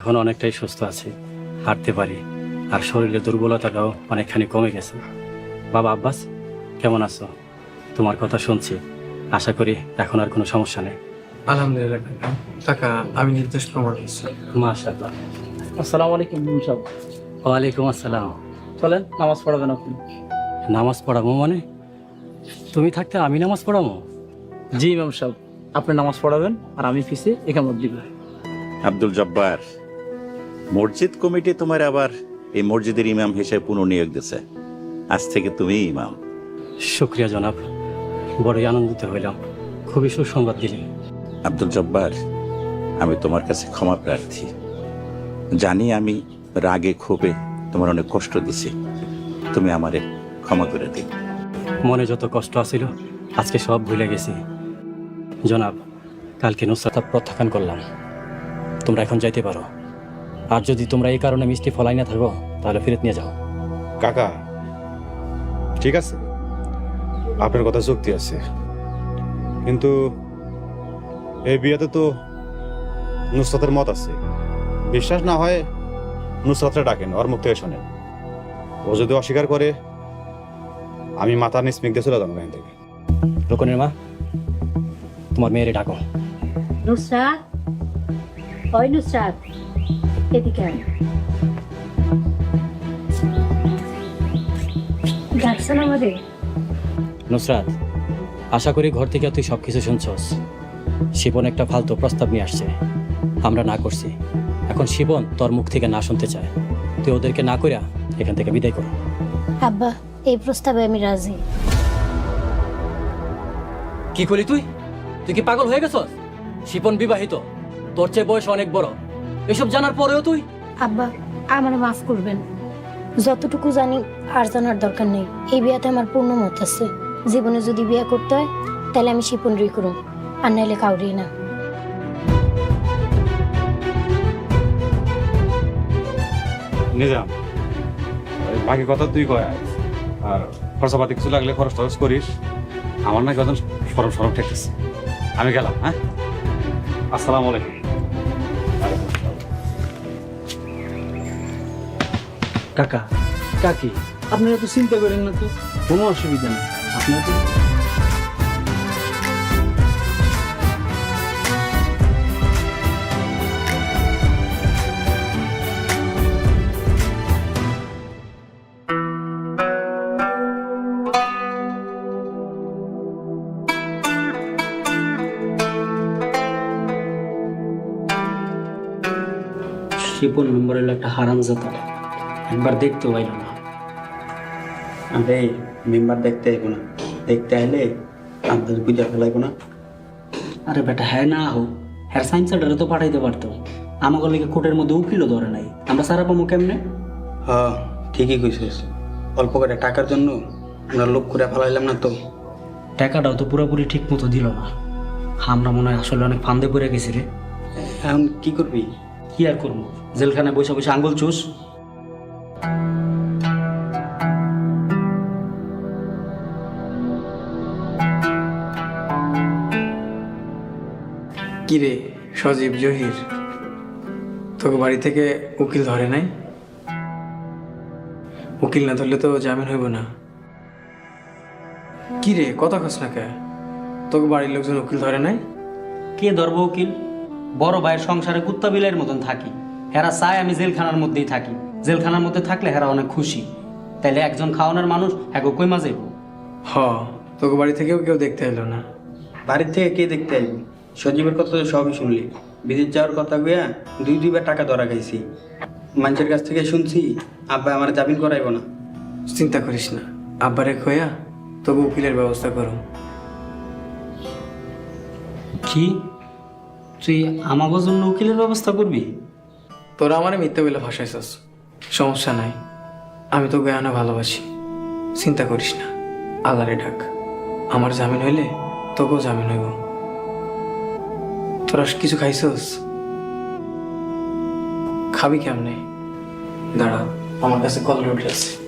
এখন অনেকটাই সুস্থ আছি হাঁটতে পারি আর শরীরের দুর্বলতাটাও অনেকখানি কমে গেছে। বাবা আব্বাস কেমন আছো? তোমার কথা শুনছি আশা করি এখন আর কোনো সমস্যা নেই। আলহামদুলিল্লাহ কাকা। আমি নির্দেশ প্রমাণ মাশাআল্লাহ। আসসালামু আলাইকুম সাহেব ওয়ালাইকুম আসসালাম। চলেন নামাজ পড়াবেন আপনি। নামাজ পড়াবো মানে? তুমি থাকতে আমি নামাজ পড়াবো? জি ইমাম সাহেব। আপনি নামাজ পড়াবেন আর আমি ফিসে একামত দিব। আব্দুল জব্বার। মসজিদ কমিটি তোমার আবার এই মসজিদের ইমাম হিসেবে পুনর্নিয়োগ দিছে আজ থেকে তুমি ইমাম। শুক্রিয়া জনাব। বড়ই আনন্দিত হইলাম। খুবই সুসংবাদ দিলেন আব্দুল জব্বার আমি তোমার কাছে ক্ষমা প্রার্থী। জানি আমি রাগে ক্ষোভে তোমার অনেক কষ্ট দিছি। তুমি আমারে ক্ষমা করে দিও। মনে যত কষ্ট আছিল আজকে সব ভুলে গেছি। জনাব কালকে নুসরাত প্রত্যাখ্যান করলাম। তোমরা এখন যাইতে পারো। আর যদি তোমরা এই কারণে মিষ্টি ফলাই না থাকো তাহলে ফিরত নিয়ে যাও। কাকা ঠিক আছে। আপনার কথা যুক্তি আছে। কিন্তু এই বিয়েতে তো নুসরাতের মত আছে। বিশ্বাস না হয় নুসরাতটা ডাকেন ওর মুখ থেকে শোনেন। ও যদি অস্বীকার করে আমি মাথা নিসমিক দিয়ে চলে যাব এখান থেকে। রোকনের মা তোমার মেয়েরে ডাকো। নুসরাত? ওই নুসরাত? এদিকে আয়। ডাকছেন আমাদের? নুসরাত আশা করি ঘর থেকে তুই সব কিছু শুনছস। শিবন একটা ফালতু প্রস্তাব নিয়ে আসছে। আমরা না করছি। এখন শিবন তোর মুখ থেকে না শুনতে চায়। তুই ওদেরকে না করিয়া এখান থেকে বিদায় কর। আব্বা এই প্রস্তাবে আমি রাজি। কি করলি তুই? তুই কি পাগল হয়ে গেছস? শিপন বিবাহিত। তোর চেয়ে বয়স অনেক বড়। এসব জানার পরেও তুই? আব্বা আমার মাফ করবেন। যতটুকু জানি আর জানার দরকার নেই। এই বিয়াতে আমার পূর্ণ মত আছে। জীবনে যদি বিয়ে করতে হয় তাহলে আমি শিপন রি করুম। আর নাইলে কাউরি না। নিজাম বাকি কথা তুই কয়। আর খরচাপাতি কিছু লাগলে খরচ টরচ করিস। আমার নাকি এখন সরম সরম ঠেকতেছে। আমি গেলাম হ্যাঁ? আসসালামু আলাইকুম। কাকা, কাকি, আপনারা তো চিন্তা করেন না তো? কোনো অসুবিধা নেই। আপনারা তো শিপন মেম্বার হলো একটা হারাম জাতা একবার দেখতে পাইল না। আরে মেম্বার দেখতে আইব না। দেখতে আইলে আমাদের বুঝা ফেলাইব না। আরে বেটা হ্যাঁ না হোক হ্যাঁ সাইন্স সেন্টারে তো পাঠাইতে পারতো। আমাকে লিগে কোর্টের মধ্যে উকিলও ধরে নাই। আমরা সারা পাবো কেমনে? হ ঠিকই কইছিস। অল্প করে টাকার জন্য আমরা লোক করে ফেলাইলাম না তো। টাকাটাও তো পুরোপুরি ঠিক মতো দিল না। আমরা মনে হয় আসলে অনেক ফান্দে পড়ে গেছি রে। এখন কি করবি? কি আর করব? জেলখানায় বসে বসে আঙ্গুল চুষ। কি রে সজীব জহির, তোকে বাড়ি থেকে উকিল ধরে নাই? উকিল না ধরলে তো জামিন হইব না। কিরে, কথা কস না কে? তোকে বাড়ির লোকজন উকিল ধরে নাই? কে ধরব উকিল? বড় ভাইয়ের সংসারে কুত্তা বিলের মতন থাকি। হেরা চায় আমি জেলখানার মধ্যেই থাকি। জেলখানার মধ্যে থাকলে হেরা অনেক খুশি। তাইলে একজন খাওয়ানোর মানুষ এক কই মাঝে হ তোকে বাড়ি থেকেও কেউ দেখতে এলো না। বাড়ির থেকে কে দেখতে আইব সজীবের কথা তো সবই শুনলি। বিদেশ যাওয়ার কথা গিয়া দুই দুইবার টাকা ধরা খাইছি। মানুষের কাছ থেকে শুনছি আব্বা আমার জামিন করাইব না। চিন্তা করিস না আব্বারে খোয়া তবু উকিলের ব্যবস্থা করো কি? তুই আমাকে জন্য উকিলের ব্যবস্থা করবি? তোরা আমার মিথ্যা বলে ভাসাইছস সমস্যা নাই। আমি তো গয়ানা ভালোবাসি। চিন্তা করিস না। আল্লাহরে ডাক। আমার জামিন হইলে তোকেও জামিন হইব। তোরা কিছু খাইছস? খাবি কেমনে? দাঁড়া, আমার কাছে কল রুটি আছে।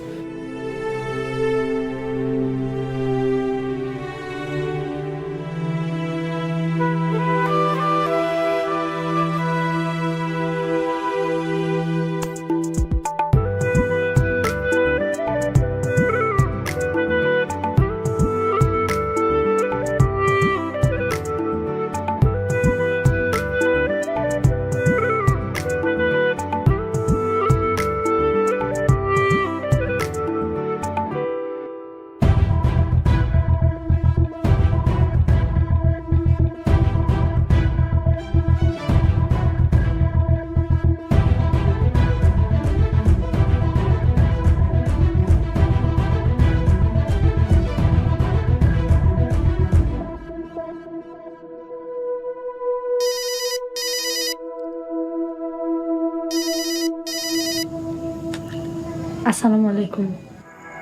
আসসালামু আলাইকুম।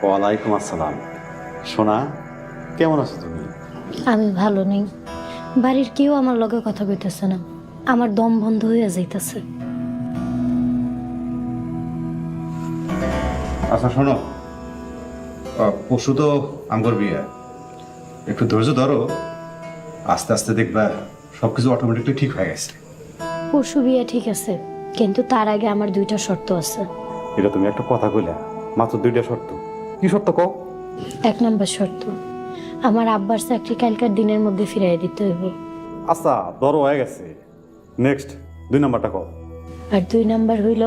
ওয়ালাইকুম আসসালাম। সোনা কেমন আছো তুমি? আমি ভালো নেই। বাড়ির কেউ আমার লগে কথা কইতেছে না। আমার দম বন্ধ হয়ে যাইতেছে। আচ্ছা শোনো। পরশু তো আঙ্গর বিয়ে। একটু ধৈর্য ধরো। আস্তে আস্তে দেখবা সবকিছু অটোমেটিকলি ঠিক হয়ে গেছে। পরশু বিয়ে ঠিক আছে কিন্তু তার আগে আমার দুইটা শর্ত আছে। এটা তুমি একটা কথা কইলা। মাত্র দুইটা শর্ত। কি শর্ত কও? এক নম্বর শর্ত আমার আব্বার চাকরি কালকার দিনের মধ্যে ফিরাই দিতে হইব। আচ্ছা বড় হয়ে গেছে। নেক্সট দুই নাম্বারটা কও। আর দুই নাম্বার হইল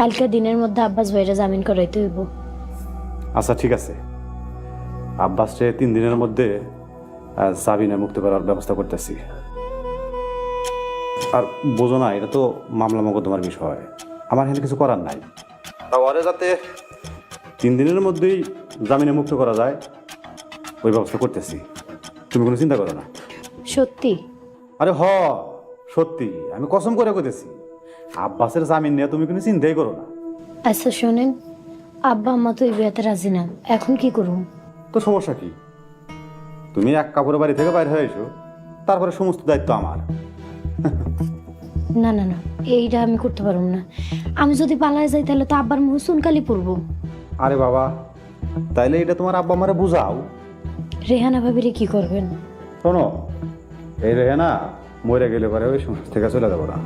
কালকা দিনের মধ্যে আব্বাস ভাইরা জামিন করাইতে হইব। আচ্ছা ঠিক আছে। আব্বাসকে তিন দিনের মধ্যে সাবিনা মুক্ত করার ব্যবস্থা করতেছি। আর বোঝো না এটা তো মামলা মোকদ্দমার বিষয়। আমার এখানে কিছু করার নাই। তা ওরে যাতে তিন দিনের মধ্যেই জামিনে মুক্ত করা যায় ওই ব্যবস্থা করতেছি। তুমি কোনো চিন্তা করো না। সত্যি? আরে হ সত্যি। আমি কসম করে কইতেছি আব্বাসের জামিন নিয়ে তুমি কোনো চিন্তাই করো না। আচ্ছা শোনেন আব্বা আম্মা তো এই বিয়েতে রাজি না এখন কি করুন তো সমস্যা কি? তুমি এক কাপড়ের বাড়ি থেকে বাইরে হয়ে এসো তারপরে সমস্ত দায়িত্ব আমার। না না না এইটা আমি করতে পারব না। আমি যদি পালায় যাই তাহলে তো আব্বার মুহ চুনকালি পড়ব। আরে বাবা তাইলে এটা তোমার আব্বা আমারে বুঝাও। রেহানা ভাবিরে কি করবেন? শোনো এই রে না মরে গেলে পরে ওই সংসার থেকে চলে যাব না।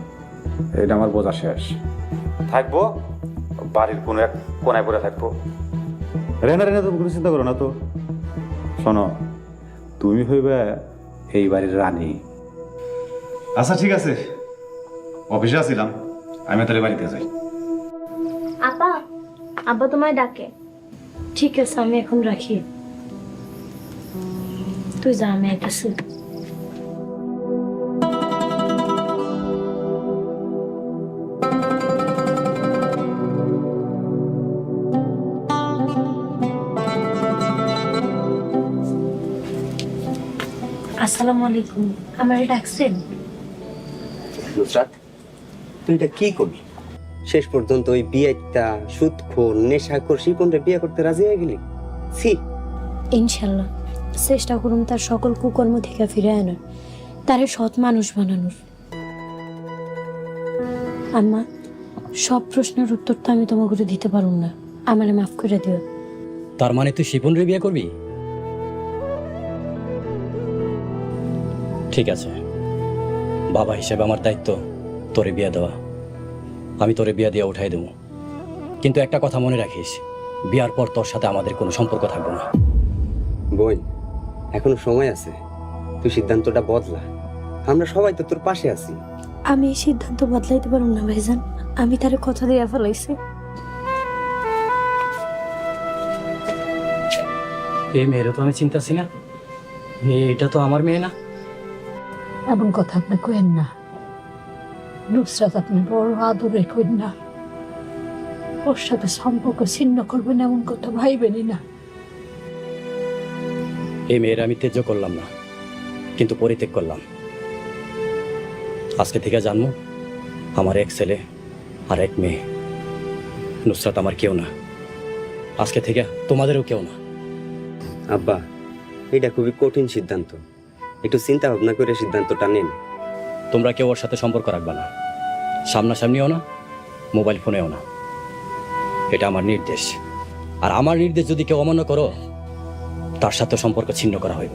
এটা আমার বোঝা শেষ। থাকব বাড়ির কোনো এক কোনায় পড়ে থাকব। রেনা রেনা তুমি কোনো চিন্তা করো না তো। শোনো তুমি হইবে এই বাড়ির রানী। আচ্ছা ঠিক আছে। অফিসে আসছিলাম আমি তাহলে বাড়িতে যাই। আব্বা তোমায় ডাকে। ঠিক আছে আমি এখন রাখি। তুই যা আমি আইতাছি আসসালামু আলাইকুম। আমার ডাকছেন নুসরাত তুই এটা কি করবি শেষ পর্যন্ত ওই বিয়েটা সুদখোর নেশাখোর শিপনরে বিয়ে করতে রাজি হয়ে গেলি? ছি। ইনশাল্লাহ। চেষ্টা করুন তার সকল কুকর্ম থেকে ফিরে আনার। তারে সৎ মানুষ বানানোর। আম্মা সব প্রশ্নের উত্তর তো আমি তোমাকে দিতে পারুম না। আমারে মাফ করে দিও। তার মানে তুই শিপন রে বিয়ে করবি? ঠিক আছে। বাবা হিসেবে আমার দায়িত্ব তোরে বিয়ে দেওয়া। আমি তোরে বিয়া দিয়ে উঠাই দেবো। কিন্তু একটা কথা মনে রাখিস বিয়ার পর তোর সাথে আমাদের কোনো সম্পর্ক থাকবে না। বোন এখনও সময় আছে। তুই সিদ্ধান্তটা বদলা। আমরা সবাই তো তোর পাশে আছি। আমি এই সিদ্ধান্ত বদলাইতে পারুম না ভাইজান। আমি তারে কথা দিয়ে ফেলাইছি। এই মেয়েরও তো আমি চিন্তাছি না। এটা তো আমার মেয়ে না। এমন কথা আপনি কেন না। নুসরাত আপনি বড় আদরে কেন না ওর সাথে সম্পর্ক ছিন্ন করবেন এমন কথা ভাইবেনই না। এই মেয়ের আমি তেজ্য করলাম না কিন্তু পরিত্যাগ করলাম। আজকে থেকে জানব আমার এক ছেলে আর এক মেয়ে। নুসরাত আমার কেউ না আজকে থেকে তোমাদেরও কেউ না। আব্বা এটা খুবই কঠিন সিদ্ধান্ত। একটু চিন্তা ভাবনা করে সিদ্ধান্তটা নেন। তোমরা কেউ ওর সাথে সম্পর্ক রাখবে না। সামনাসামনিও না, মোবাইল ফোনেও না। এটা আমার নির্দেশ। আর আমার নির্দেশ যদি কেউ অমান্য করো, তার সাথে সম্পর্ক ছিন্ন করা হইব।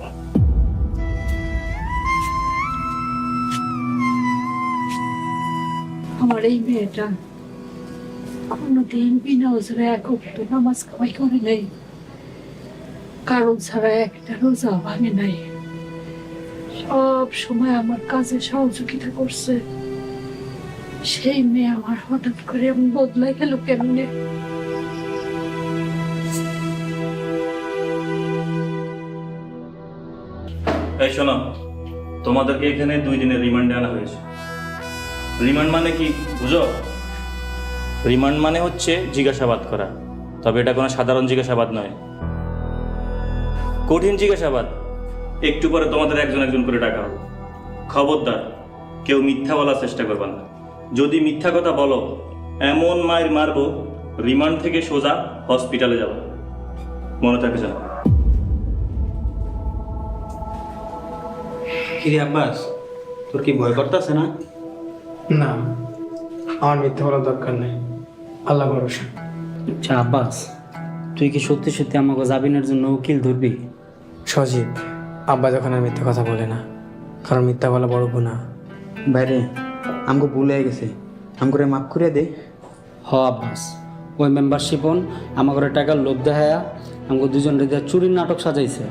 আমার এই মেয়েটা কোনোদিন বিনা ওজরে এক উক্ত নামাজ কামাই করে নেই। কারণ ছাড়া একটা রোজা ভাঙে নাই। সব সময় আমার কাজে সহযোগিতা করছে। সেই মেয়ে আমার হঠাৎ করে বদলাই গেল কেমনে? এই শোনো, তোমাদেরকে এখানে দুই দিনের রিমান্ডে আনা হয়েছে। রিমান্ড মানে কি, বুঝো? রিমান্ড মানে হচ্ছে জিজ্ঞাসাবাদ করা, তবে এটা কোনো সাধারণ জিজ্ঞাসাবাদ নয়। কঠিন জিজ্ঞাসাবাদ। একটু পরে তোমাদের একজন একজন করে ডাকা হবে। খবরদার কেউ মিথ্যা বলার চেষ্টা করবে না। যদি মিথ্যা কথা বলো এমন মায়ের মারবো রিমান্ড থেকে সোজা হসপিটালে যাবা। মনে থাকে যেন। কিরে আব্বাস তোর কি ভয় করতেছে না? না আমার মিথ্যা বলার দরকার নেই। আল্লাহ ভরসা। আচ্ছা আব্বাস তুই কি সত্যি সত্যি আমাকে জামিনের জন্য উকিল ধরবি? সজীব। আব্বা যখন আর মিথ্যা কথা বলে না কারণ মিথ্যা বলা বড় গুণা বাইরে আমাকে ভুল হয়ে গেছে। আমাকে মাফ করে দে। হ আব্বাস। ওই মেম্বারশিপ মেম্বারশিপন আমাকে টাকার লোভ দেখায়া আমাকে দুজন রেজা চুরির নাটক সাজাইছে।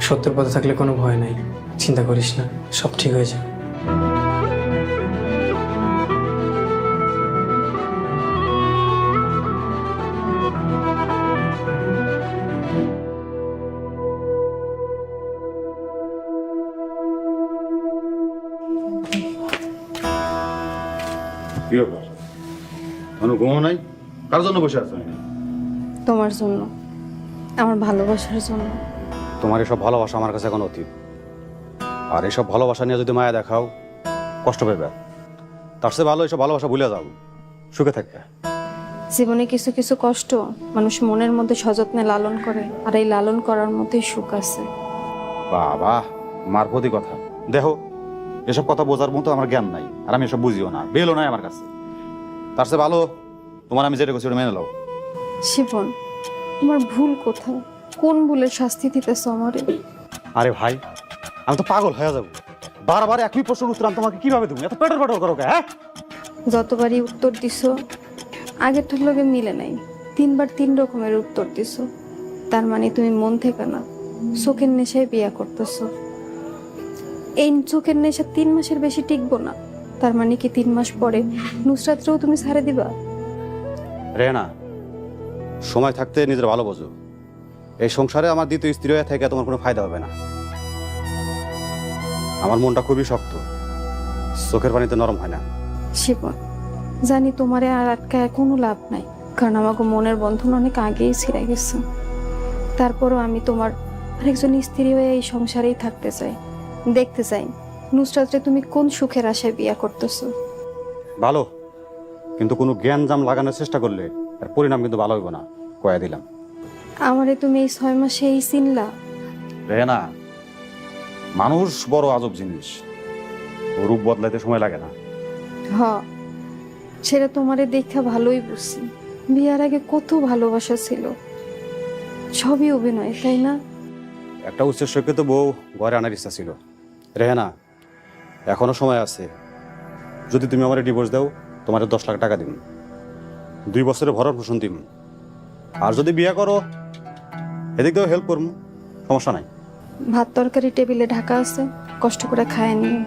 সত্যের পথে থাকলে কোনো ভয় নাই। চিন্তা করিস না সব ঠিক হয়ে যাবে। কি ব্যাপার? কোনো ঘুমো নাই? কার জন্য বসে আছো তোমার জন্য আমার ভালোবাসার জন্য। তোমার এসব ভালোবাসা আমার কাছে এখন অতীত। আর এসব ভালোবাসা নিয়ে যদি মায়া দেখাও কষ্ট পাবে। তার চেয়ে ভালো এসব ভালোবাসা ভুলে যাও। সুখে থাকবে। জীবনে কিছু কিছু কষ্ট মানুষ মনের মধ্যে সযত্নে লালন করে আর এই লালন করার মধ্যেই সুখ আছে। বাবা মার প্রতি কথা। দেখো এসব কথা বোঝার মতো আমার জ্ঞান নাই আর আমি এসব বুঝিও না বেলও নাই আমার কাছে। তার চেয়ে ভালো তোমার আমি যেটা করছি ওটা মেনে নাও। শিবন তোমার ভুল কোথায় কোন ভুলের শাস্তি দিতেছ আমারে? আরে ভাই আমি তো পাগল হয়ে যাব। বারবার একই প্রশ্ন উত্তর আমি তোমাকে কীভাবে দেবো? এত পেটর পেটর করো হ্যাঁ? যতবারই উত্তর দিছ আগেরটার লগে মিলে নাই। তিনবার তিন রকমের উত্তর দিছ। তার মানে তুমি মন থেকে না চোখের নেশায় বিয়া করতেছ। এই চোখের নেশা তিন মাসের বেশি টিকবো না। তার মানে কি তিন মাস পরে নুসরাতরেও তুমি ছাড়ে দিবা? রেনা সময় থাকতে নিজের ভালো বোঝো। এই সংসারে আমার দ্বিতীয় স্ত্রী হয়ে থেকে তোমার কোনো ফায়দা হবে না। আমার মনটা খুবই শক্ত। চোখের পানিতে নরম হয় না। শিবন জানি তোমারে আর আটকায় কোনো লাভ নাই কারণ আমাকে মনের বন্ধন অনেক আগেই ছিঁড়ে গেছে। তারপরও আমি তোমার আরেকজন স্ত্রী হয়ে এই সংসারেই থাকতে চাই। দেখতে চাই। নুসরাতরে তুমি কোন সুখের আশায় বিয়া করতেছো? ভালো। কিন্তু কোনো জ্ঞান জাম লাগানোর চেষ্টা করলে এর পরিণাম কিন্তু ভালো হইব না কয়া দিলাম। আমারে তুমি এই ছয় মাসে এই চিনলা? রেনা মানুষ বড় আজব জিনিস। রূপ বদলাইতে সময় লাগে না। হ সেটা তোমারে দেখা ভালোই বুঝছি। বিয়ার আগে কত ভালোবাসা ছিল। সবই অভিনয় তাই না? একটা উচ্চ শিক্ষিত বউ ঘরে আনার ইচ্ছা ছিল। রেহানা এখনও সময় আছে। যদি তুমি আমার ডিভোর্স দাও তোমার দশ লাখ টাকা দিন দুই বছরের ভরণ পোষণ দিন আর যদি বিয়ে করো এদিক দিয়েও হেল্প করব। সমস্যা নাই। ভাত তরকারি টেবিলে ঢাকা আছে কষ্ট করে খায় নিও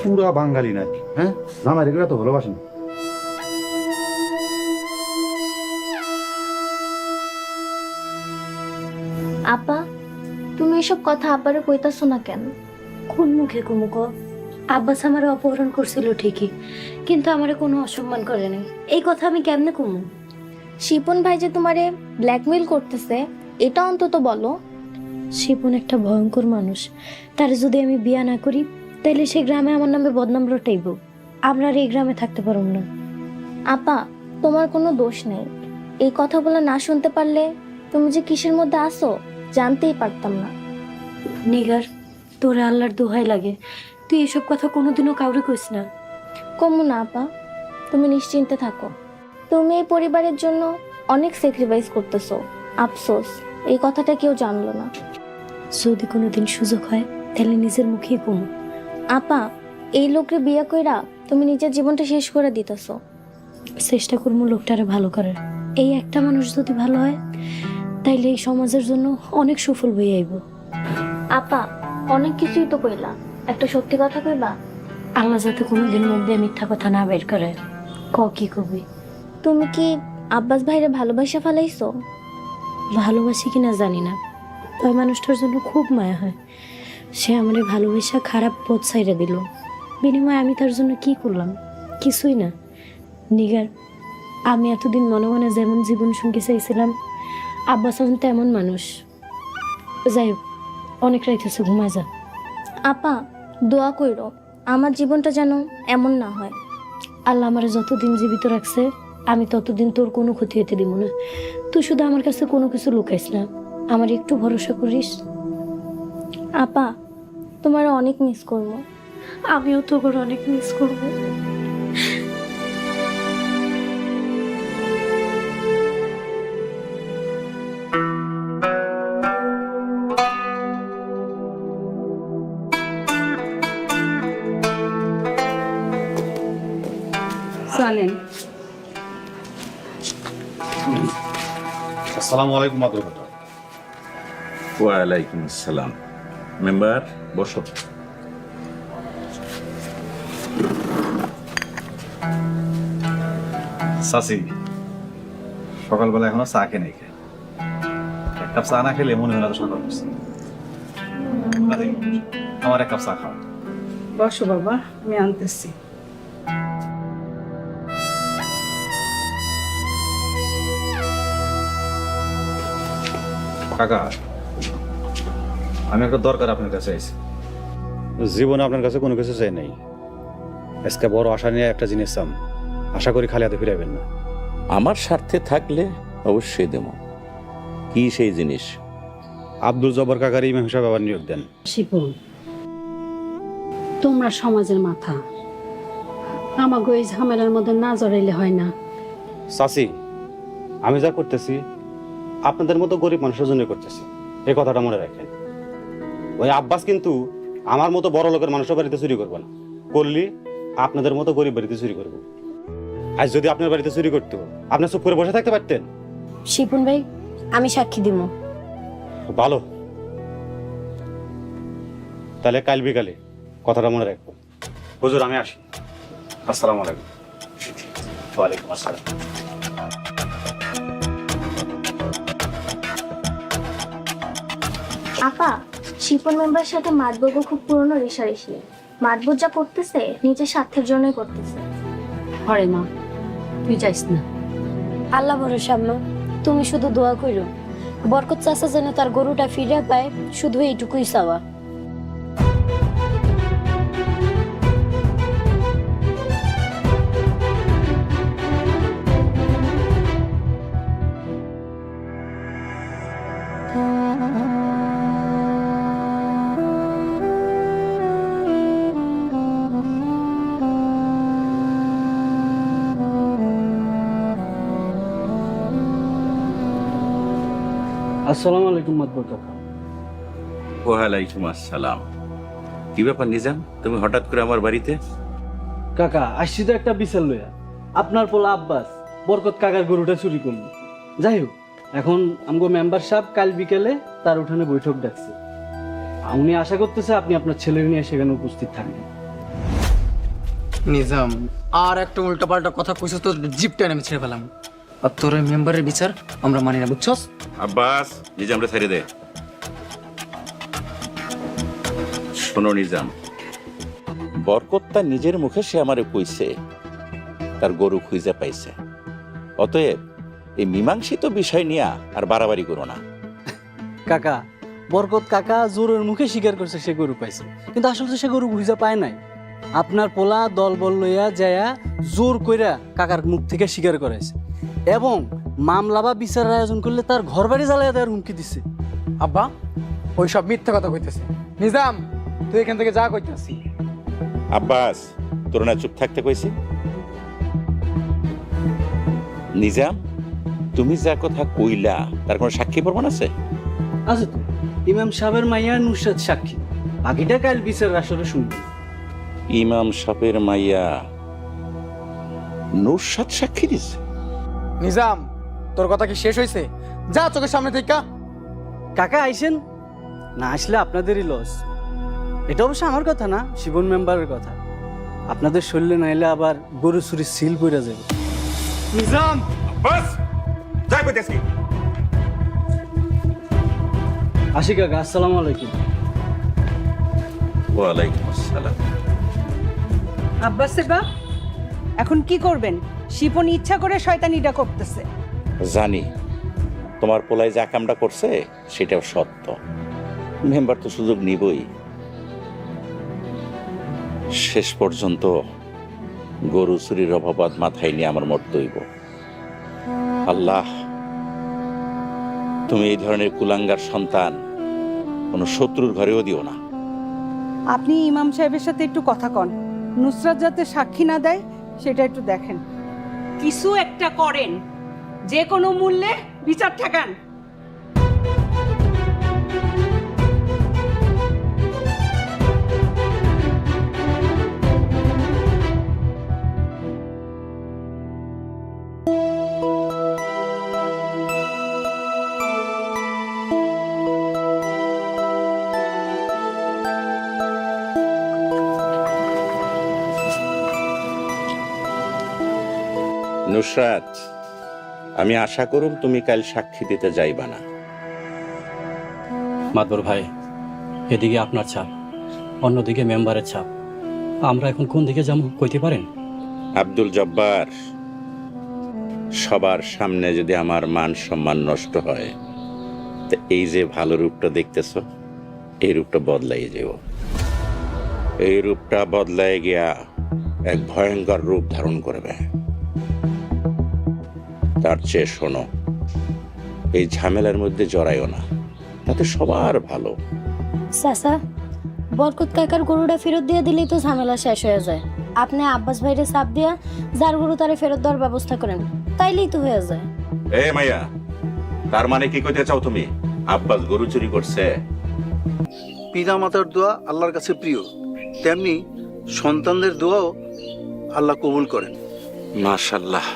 পুরা বাঙালি নাকি হ্যাঁ? জামাই রেগুলা তো ভালোবাসেন আপা তুমি এসব কথা আব্বারে কইতাছো না কেন? কোন মুখে কুমুক আব্বাস আমার অপহরণ করছিল ঠিকই কিন্তু আমারে কোনো অসম্মান করে নাই। এই কথা আমি কেমনে কমু? শিপন ভাই যে তোমারে ব্ল্যাকমেল করতেছে এটা অন্তত বলো। শিপন একটা ভয়ঙ্কর মানুষ। তার যদি আমি বিয়া না করি তাহলে সে গ্রামে আমার নামে বদনাম রটাইব। আমরা আর এই গ্রামে থাকতে পারব না। আপা তোমার কোনো দোষ নেই। এই কথাগুলো না শুনতে পারলে তুমি যে কিসের মধ্যে আসো জানতেই পারতাম না। নিগার তোর আল্লাহর দোহাই লাগে। তুই এসব কথা কোনোদিনও কাউরে কইস না। কমু না আপা। তুমি নিশ্চিন্তে থাকো। তুমি এই পরিবারের জন্য অনেক স্যাক্রিফাইস করতেছো। আফসোস এই কথাটা কেউ জানলো না। যদি কোনোদিন সুযোগ হয় তাহলে নিজের মুখেই কমু। আপা এই লোককে বিয়ে কইরা তুমি নিজের জীবনটা শেষ করে দিতেছো। চেষ্টা করব লোকটারে ভালো করার। এই একটা মানুষ যদি ভালো হয় তাইলে এই সমাজের জন্য অনেক সফল হয়ে আইব। আপা অনেক কিছুই তো কইলা একটা সত্যি কথা কইবা? আল্লাহ যাতে কোনোদিন মুখ দিয়ে মিথ্যা কথা না বের করে। ক কি কবি? তুমি কি আব্বাস ভাইরে ভালোবাসা ফেলাইছো? ভালোবাসি কিনা জানি না। ওই মানুষটার জন্য খুব মায়া হয়। সে আমারে ভালোবাসা খারাপ পথ ছাইড়ে দিল। বিনিময়ে আমি তার জন্য কি করলাম? কিছুই না। নিগার আমি এতদিন মনে মনে যেমন জীবন সঙ্গী চাইছিলাম আব্বাস এখন তেমন মানুষ। যাই হোক অনেক রাইতেছে ঘুমায় যা। আপা দোয়া কইরো আমার জীবনটা যেন এমন না হয়। আল্লাহ আমার যতদিন জীবিত রাখছে আমি ততদিন তোর কোনো ক্ষতি হতে দিব না। তুই শুধু আমার কাছে কোনো কিছু লুকাইস না। আমার একটু ভরসা করিস। আপা তোমার অনেক মিস করব। আমিও তোর অনেক মিস করব। আসসালামু আলাইকুম মাদুর ওয়ালাইকুম আসসালাম। মেম্বার বসো। সাসি সকালবেলা এখনও চা খেয়ে নেই খেয়ে এক কাপ চা না খেলে মনে হয় না সকাল হচ্ছে। আমার এক কাপ চা খাও। বসো বাবা আমি আনতেছি। কাকা আমি একটা দরকার আপনার কাছে আইছি। জীবনে আপনার কাছে কোনো কিছু চাই নাই। আজকে বড় আশা নিয়ে একটা জিনিস চাম আশা করি খালি হাতে ফিরাবেন না। আমার স্বার্থে থাকলে অবশ্যই দেব। কি সেই জিনিস? আব্দুল জব্বার কাকার ইমাম হিসাবে আবার নিয়োগ দেন। শিপন তোমরা সমাজের মাথা। আমাকে এই ঝামেলার মধ্যে না জড়াইলে হয় না। চাচি আমি যা করতেছি আপনাদের মতো গরিব মানুষের জন্য করতেছি। এই কথাটা মনে রাখেন। ওই আব্বাস কিন্তু আমার মতো বড় লোকের মানুষের বাড়িতে চুরি করবে না। করলি আপনাদের মতো গরিব বাড়িতে চুরি করব। আজ যদি আপনার বাড়িতে চুরি করতো আপনি চুপ করে বসে থাকতে পারতেন? শিপুন ভাই আমি সাক্ষী দিব। ভালো। তাহলে কাল বিকালে কথাটা মনে রাখব। হুজুর আমি আসি। আসসালামু আলাইকুম। ওয়ালাইকুম আসসালাম। আপা শিপন মেম্বার সাথে মাতবগো খুব পুরনো রেশারেশি মাতবর যা করতেছে নিজের স্বার্থের জন্যই করতেছে। হরে মা তুই যাইস না। আল্লাহ ভরসা মা তুমি শুধু দোয়া করো বরকত চাষা যেন তার গরুটা ফিরে পায় শুধু এইটুকুই চাওয়া। আসসালামু আলাইকুম মাতবর কাকা। ওয়ালাইকুম আসসালাম। কি ব্যাপার নিজাম? তুমি হঠাৎ করে আমার বাড়িতে? কাকা আসছি তো একটা বিশাল লইয়া। আপনার পোলা আব্বাস বরকত কাকার গরুটা চুরি করল। যাই হোক এখন আমগো মেম্বার সাহেব কাল বিকেলে তার উঠানে বৈঠক ডাকছে। উনি আশা করতেছে আপনি আপনার ছেলে নিয়ে সেখানে উপস্থিত থাকবেন। নিজাম আর একটা উল্টাপাল্টা কথা কইছিস তো জিপটা আমি ছেড়ে পেলাম আর তোর মেম্বারের বিচার আমরা মানি না বুঝছস আব্বাস নিজামরে ছেড়ে দে। শোনো নিজাম। বরকত তার নিজের মুখে সে আমারে কইছে তার গরু খুঁজে পাইছে। অতএব এই মীমাংসিত বিষয় নিয়া আর বাড়াবাড়ি করো না। কাকা বরকত কাকা জোরের মুখে স্বীকার করছে সে গরু পাইছে। কিন্তু আসলে তো সে গরু বুঝা পায় নাই। আপনার পোলা দল বল লইয়া যায়া জোর কইরা কাকার মুখ থেকে স্বীকার করাইছে। এবং মামলা বা বিচারের আয়োজন করলে তার ঘর বাড়ি জ্বালাইয়া দেওয়ার হুমকি দিছে। আব্বা ওই সব মিথ্যা কথা কইতেছে। নিজাম তুই এখান থেকে যা কইতাছি। আব্বাস তোর না চুপ থাকতে কইছি? নিজাম তুমি যা কথা কইলা তার কোনো সাক্ষী প্রমাণ আছে? আছে তো। ইমাম সাহেবের মাইয়া নুসরাত সাক্ষী। বাকিটা কাল বিচারের আসরে শুনবে। ইমাম সাপের মাইয়া নুরসাদ সাক্ষী দিছে? নিজাম তোর কথা কি শেষ হয়েছে যা চোখের সামনে থেকে কাকা আইসেন? না আসলে আপনাদেরই লস এটা অবশ্য আমার কথা না শিবন মেম্বারের কথা। আপনাদের শরীরে নাইলে আবার গরু চুরি সিল পড়ে যাবে। নিজাম! বাস! যাই কইতেছি আসি কাকা আসসালামু আলাইকুম। ওয়ালাইকুম আসসালাম। আব্বাস বাপ এখন কি করবেন? শিপন ইচ্ছা করে শয়তানিটা করতেছে। জানি তোমার পোলায় যা কামটা করছে সেটাও সত্য। মেম্বার তো সুযোগ নিবই। শেষ পর্যন্ত গরু চুরির অভাবাদ মাথায় নিয়ে আমার মরতে হইব। আল্লাহ তুমি এই ধরনের কুলাঙ্গার সন্তান কোনো শত্রুর ঘরেও দিও না। আপনি ইমাম সাহেবের সাথে একটু কথা কন। নুসরাত যাতে সাক্ষী না দেয় সেটা একটু দেখেন। কিছু একটা করেন যে কোনো মূল্যে বিচার ঠেকান। নুসরাত আমি আশা করুম তুমি কাল সাক্ষী দিতে যাইবা না। মাতবর ভাই এদিকে আপনার ছাপ অন্যদিকে মেম্বারের ছাপ। আমরা এখন কোন দিকে যাব কইতে পারেন? আব্দুল জব্বার সবার সামনে যদি আমার মান সম্মান নষ্ট হয় তো এই যে ভালো রূপটা দেখতেছ এই রূপটা বদলাই যেও। এই রূপটা বদলাই গিয়া এক ভয়ঙ্কর রূপ ধারণ করবে। তার চেয়ে শোনো এই ঝামেলার মধ্যে জড়াইও না তাতে সবার ভালো। চাচা বরকত কাকার গরুটা ফেরত দিয়ে দিলেই তো ঝামেলা শেষ হয়ে যায়। আপনি আব্বাস ভাইরে চাপ দিয়া যার গরু তারে ফেরত দেওয়ার ব্যবস্থা করেন তাইলেই তো হয়ে যায়। এ মাইয়া তার মানে কি কইতে চাও তুমি? আব্বাস গরু চুরি করছে। পিতা মাতার দোয়া আল্লাহর কাছে প্রিয় তেমনি সন্তানদের দোয়াও আল্লাহ কবুল করেন। মাশাল্লাহ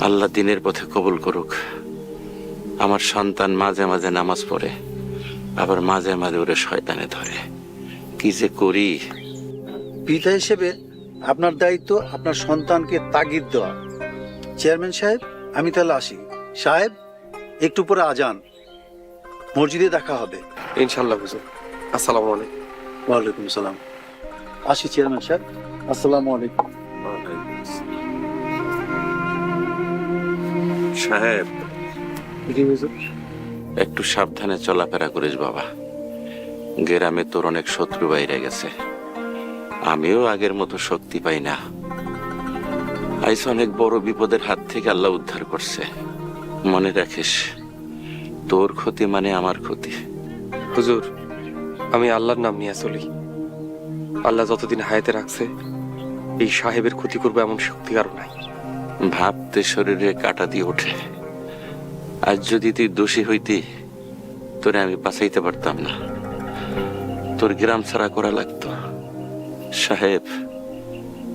আল্লাহ দিনের পথে কবুল করুক। আমার সন্তান মাঝে মাঝে নামাজ পড়ে আবার মাঝে মাঝে ওরে শয়তানে ধরে। কি যে করি? পিতা হিসেবে আপনার দায়িত্ব আপনার সন্তানকে তাগিদ দেওয়া। চেয়ারম্যান সাহেব আমি তাহলে আসি। সাহেব একটু পরে আজান মসজিদে দেখা হবে। ইনশাল্লাহ হুজুর। আসসালামু আলাইকুম। ওয়ালাইকুম সালাম। আসি চেয়ারম্যান সাহেব। আসসালামু আলাইকুম। সাহেব। একটু সাবধানে চলাফেরা করিস বাবা। গ্রামে তোর অনেক শত্রু বাইরে গেছে। আমিও আগের মতো শক্তি পাই না। আইস অনেক বড় বিপদের হাত থেকে আল্লাহ উদ্ধার করছে। মনে রাখিস তোর ক্ষতি মানে আমার ক্ষতি। হুজুর আমি আল্লাহর নাম নিয়ে চলি। আল্লাহ যতদিন হায়াতে রাখছে এই সাহেবের ক্ষতি করবে এমন শক্তি কারও নাই। ভাবতে শরীরে কাটা দিয়ে ওঠে। আজ যদি তুই দোষী হইতি, তোরে আমি বাঁচাইতে পারতাম না। তোর গ্রাম ছাড়া করা লাগতো। সাহেব,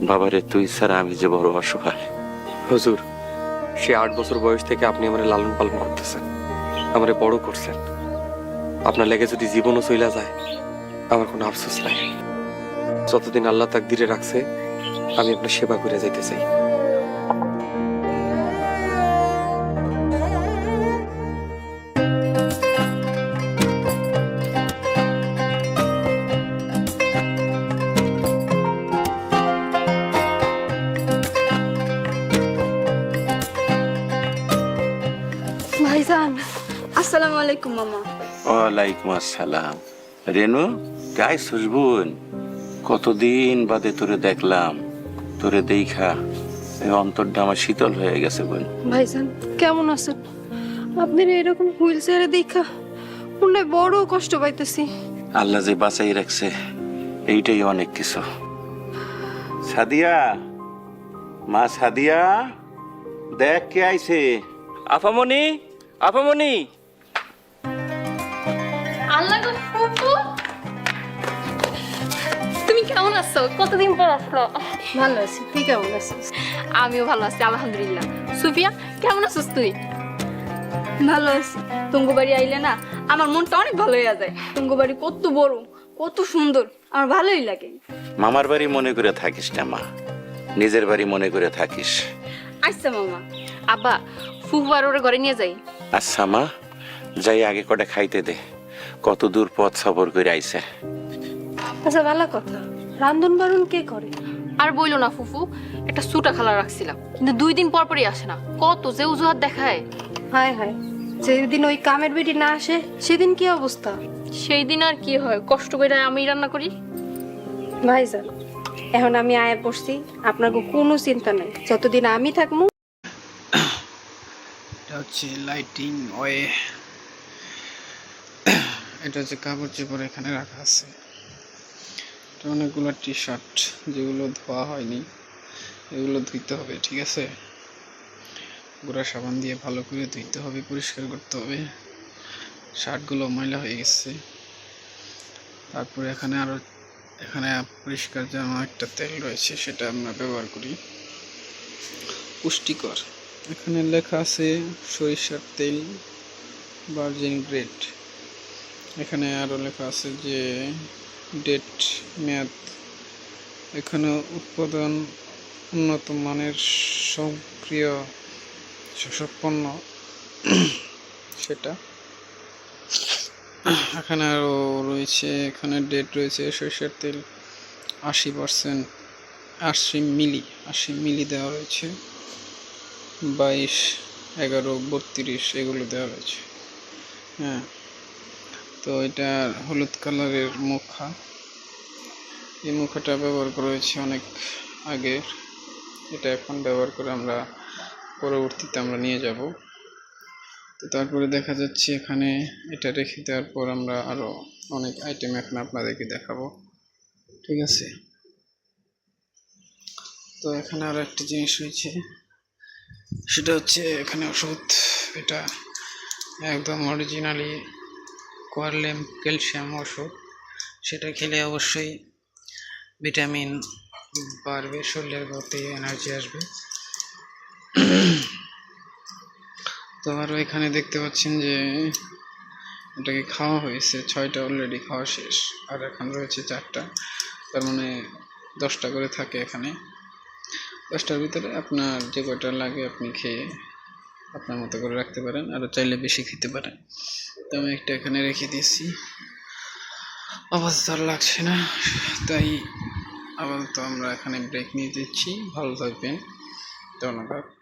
বাবারে, তুই ছাড়া আমি যে বড় অসহায়। হুজুর, সে আট বছর বয়স থেকে আপনি আমার লালন পালন করতেছেন। আমারে বড় করছেন। আপনার লেগে যদি জীবনও চইলা যায়, আমার কোনো আফসোস নাই। যতদিন আল্লাহ তাক দিলে রাখছে, আমি আপনার সেবা করে যাইতে চাই। ওয়ালাইকুম আসসালাম। রেনু গাই সুজবুন কতদিন বাদে তোরে দেখলাম। তোরে দেখা। এই অন্তরটা আমার শীতল হয়ে গেছে বোন। ভাইজান কেমন আছেন? আপনার এরকম হুইল চেয়ারে দেখা মনে বড় কষ্ট পাইতেছি। আল্লাহ যে বাঁচাই রাখছে এইটাই অনেক কিছু। সাদিয়া মা সাদিয়া দেখ কে আইছে। আফামনি আফামনি। আছো? কতদিন পর আসলো? ভালো আছি। তুই কেমন আছিস? আমিও ভালো আছি আলহামদুলিল্লাহ। সুফিয়া কেমন আছিস তুই? ভালো আছি। তুঙ্গ বাড়ি আইলে না আমার মনটা অনেক ভালো হয়ে যায়। তুঙ্গ বাড়ি কত বড় কত সুন্দর আমার ভালোই লাগে। মামার বাড়ি মনে করে থাকিস না মা। নিজের বাড়ি মনে করে থাকিস। আচ্ছা মামা। আব্বা ফুফু আর ওরে ঘরে নিয়ে যাই। আচ্ছা মা। যাই আগে কটা খাইতে দে। কত দূর পথ সফর করে আইছে। আচ্ছা ভালো কথা। রান্ধন বারণ কে করে? আর বইলো না ফুফু একটা সুটা খালা রাখছিলাম। কিন্তু দুই দিন পর পরই আসে না। কত যে অজুহাত দেখায়। হায় হায় যেদিন ওই কামের বেটি না আসে সেদিন কি অবস্থা? সেই দিন আর কি হয় কষ্ট করে আমি রান্না করি? ভাইজান এখন আমি আয়া পড়ছি আপনার কোনো চিন্তা নাই। যতদিন আমি থাকব এটা হচ্ছে লাইটিং ওয়ে এটা হচ্ছে কাপড় চোপড় এখানে রাখা আছে। অনেকগুলো টি শার্ট যেগুলো ধোয়া হয়নি, এগুলো ধুইতে হবে, ঠিক আছে? গুঁড়া সাবান দিয়ে ভালো করে ধুইতে হবে, পরিষ্কার করতে হবে। শার্টগুলো ময়লা হয়ে গেছে। তারপরে এখানে আরও এখানে পরিষ্কার জামা একটা তেল রয়েছে, সেটা আমরা ব্যবহার করি। পুষ্টিকর। এখানে লেখা আছে সরিষার তেল ভার্জিন গ্রেড এখানে আরও লেখা আছে যে ডেট মেয়াদ। এখানে উৎপাদন উন্নত মানের সক্রিয় শোষক পণ্য সেটা। এখানে আরও রয়েছে, এখানে ডেট রয়েছে সরিষার তেল আশি পার্সেন্ট আশি মিলি আশি মিলি দেওয়া রয়েছে। বাইশ, এগারো, বত্রিশ, এগুলো দেওয়া রয়েছে। হ্যাঁ তো এটা হলুদ কালারের মুখা। এই মুখাটা ব্যবহার করা হয়েছে অনেক আগের এটা এখন ব্যবহার করে আমরা পরবর্তীতে আমরা নিয়ে যাব। তো তারপরে দেখা যাচ্ছে এখানে এটা রেখে দেওয়ার পর আমরা আরও অনেক আইটেম এখন আপনাদেরকে দেখাবো। ঠিক আছে? তো এখানে আরও একটা জিনিস হয়েছে। সেটা হচ্ছে এখানে ওষুধ। এটা একদম অরিজিনালি কোয়ারলেম ক্যালসিয়াম ওষুধ। সেটা খেলে অবশ্যই ভিটামিন বাড়বে, শরীরের গতি এনার্জি আসবে। তো আরও এখানে দেখতে পাচ্ছেন যে, এটাকে খাওয়া হয়েছে, ছয়টা অলরেডি খাওয়া শেষ। আর এখন রয়েছে চারটা, তার মানে দশটা করে থাকে এখানে। দশটার ভিতরে আপনার যে কয়টা লাগে আপনি খেয়ে আপনার মতো করে রাখতে পারেন আরও চাইলে বেশি খেতে পারেন। তো আমি একটা এখানে রেখে দিয়েছি। আপাতত লাগছে না। তাই আপাতত আমরা এখানে ব্রেক নিয়ে দিচ্ছি। ভালো থাকবেন। ধন্যবাদ।